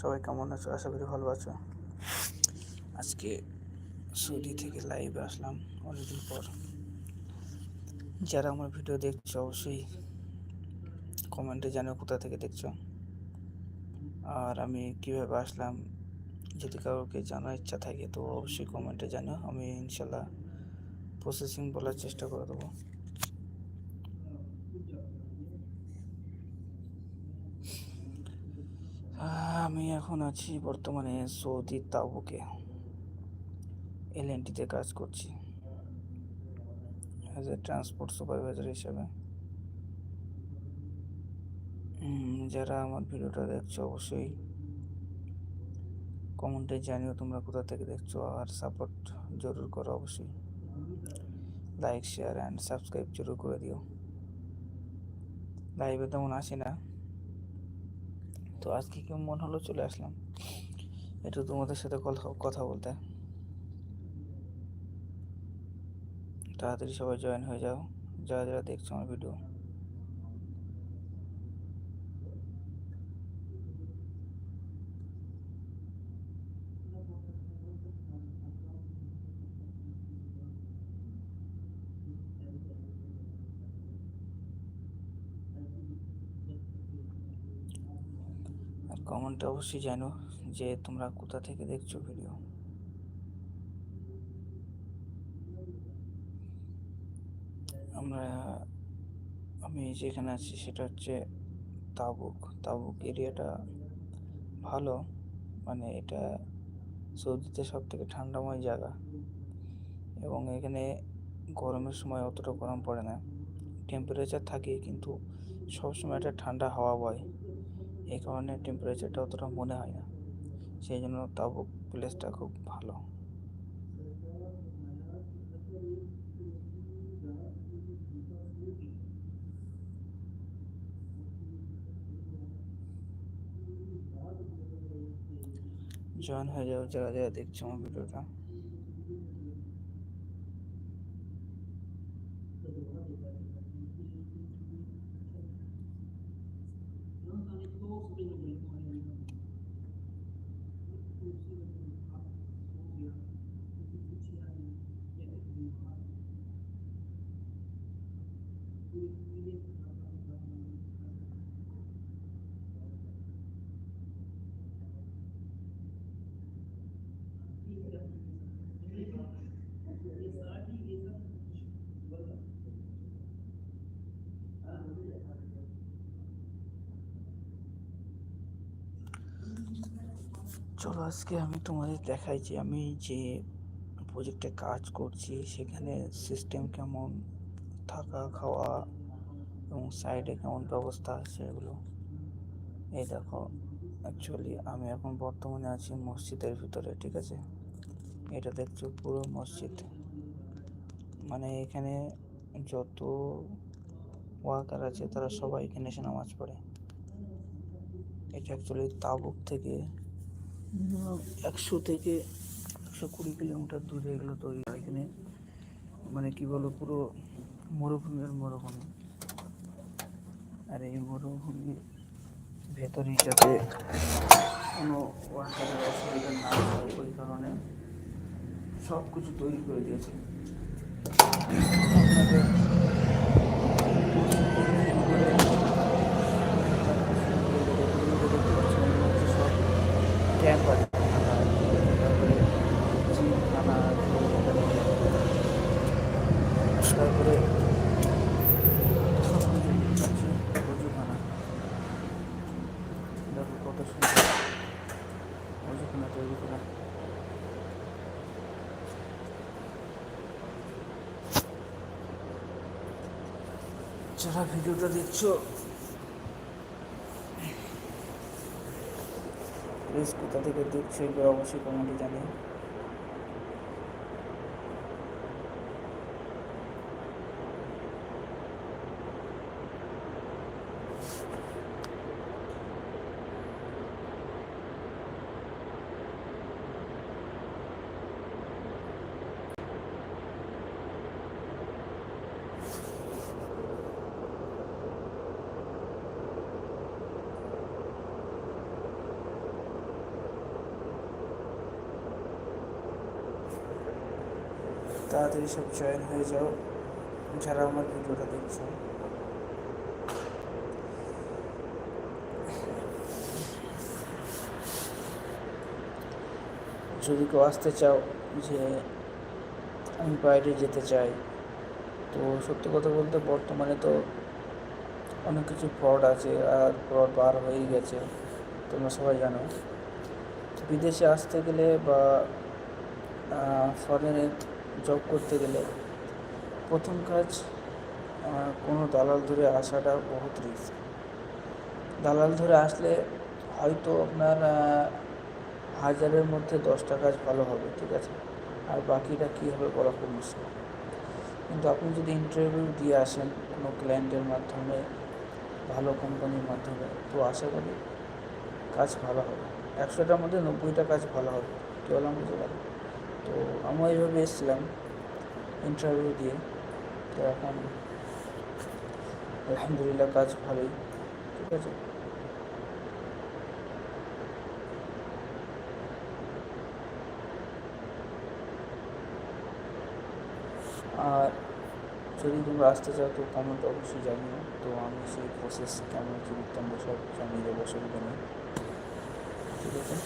সবাই কেমন আছো? আশা করি ভালো আছো। আজকে সৌদি থেকে লাইভে আসলাম অনেকদিন পর। যারা আমার ভিডিও দেখছ, অবশ্যই কমেন্টে জানো কোথা থেকে দেখছ। আর আমি কীভাবে আসলাম, যদি কাউকে জানার ইচ্ছা থাকে, তো অবশ্যই কমেন্টে জানো আমি ইনশাল্লাহ প্রসেসিং বলার চেষ্টা করে দেবো। আমি এখন আছি বর্তমানে সৌদি তাবুকে এলএনটিতে কাজ করছি। অ্যাজ এ ট্রান্সপোর্ট সুপারভাইজার হিসেবে। যারা আমার ভিডিওটা দেখছ অবশ্যই কমেন্টে জানিও তোমরা কোথা থেকে দেখছ, আর সাপোর্ট জরুর করো অবশ্যই। লাইক শেয়ার অ্যান্ড সাবস্ক্রাইব জরুর করে দিও। লাইভে তেমন আসি না। তো আজকে কেউ মন হলো চলে আসলাম। একটু তোমাদের সাথে কথা কথা বলতে। তাড়াতাড়ি সবাই জয়েন হয়ে যাও। যারা যারা দেখছ আমার ভিডিও আর কমেন্টে অবশ্যই জানো যে তোমরা কোথা থেকে দেখছ ভিডিও আমরা, আমি যেখানে আছি সেটা হচ্ছে তাবুক। তাবুক এরিয়াটা ভালো মানে এটা সৌদিতে সব থেকে ঠান্ডাময় জায়গা। এবং এখানে গরমের সময় অতটা গরম পড়ে না। টেম্পারেচার থাকে কিন্তু সবসময় একটা ঠান্ডা হাওয়া বয়। এই কারণে টেম্পারেচারটা অতটা মনে হয় না। সেই জন্য তাবুক প্লেসটা খুব ভালো। জয়েন হয়ে যাও যারা যারা দেখছ আমার ভিডিওটা। ये सारी ये सब চলো আজকে আমি তোমাদের দেখাই যে আমি যে প্রজেক্টে কাজ করছি, সেখানে সিস্টেম কেমন, থাকা, খাওয়া এবং সাইডে কেমন ব্যবস্থা আছে এগুলো। এই দেখো অ্যাকচুয়ালি আমি এখন বর্তমানে আছি মসজিদের ভিতরে, ঠিক আছে? এটা দেখছ পুরো মসজিদ। মানে এখানে যত ওয়ার্কার আছে তারা সবাই এখানে এসে নামাজ পড়ে। এটা অ্যাকচুয়ালি তাবুক থেকে একশো থেকে একশো কুড়ি কিলোমিটার দূরে এগুলো তৈরি হয় এখানে। মানে কি বলো পুরো মরুভূমির মরুভূমি। আর এই মরুভূমির ভেতরে যাতে কোনো ওয়াটারের অসুবিধা না হয়, ওই কারণে সব কিছু তৈরি করে দিয়েছে। আপনাদের সব ক্যাম্প আছে তারপরে জিমখানা আছে এখানে। তারপরে কত সুন্দর তৈরি করা যারা ভিডিওটা দেখছ, প্লিজ কোথা থেকে দেখছ এগুলো অবশ্যই কমেন্টে জানিও। তাড়াতাড়ি সব জয়েন হয়ে যাও। যারা আমার ভিডিওটা দেখছ। যদি কেউ আসতে চাও যে আমি বাইরে যেতে চাই, তো সত্যি কথা বলতে বর্তমানে তো অনেক কিছু ফ্রড আছে আর ফ্রড বার হয়েই গেছে, তোমরা সবাই জানো। বিদেশে আসতে গেলে বা ফরেনে জব করতে গেলে প্রথম কাজ কোনো দালাল ধরে আসাটা বহুত রিস্ক দালাল ধরে আসলে হয়তো আপনার হাজারের মধ্যে দশটা কাজ ভালো হবে, ঠিক আছে? আর বাকিটা কী হবে বলা খুব মুশকিল। কিন্তু আপনি যদি ইন্টারভিউ দিয়ে আসেন কোনো ক্লায়েন্টের মাধ্যমে, ভালো কোম্পানির মাধ্যমে, তো আশা করি কাজ ভালো হবে। একশোটার মধ্যে নব্বইটা কাজ ভালো হবে। কী বললাম বুঝতে আমি এইভাবে এসেছিলাম ইন্টারভিউ দিয়ে। তো এখন আলহামদুলিল্লাহ কাজ ভালোই, ঠিক আছে? আর যদি তোমরা আসতে চাও, তো কমেন্ট অবশ্যই জানিও। তো আমি সেই প্রসেস কেমন কী করতাম সব জানিয়ে দেবো, অসুবিধা নেই। ঠিক আছে?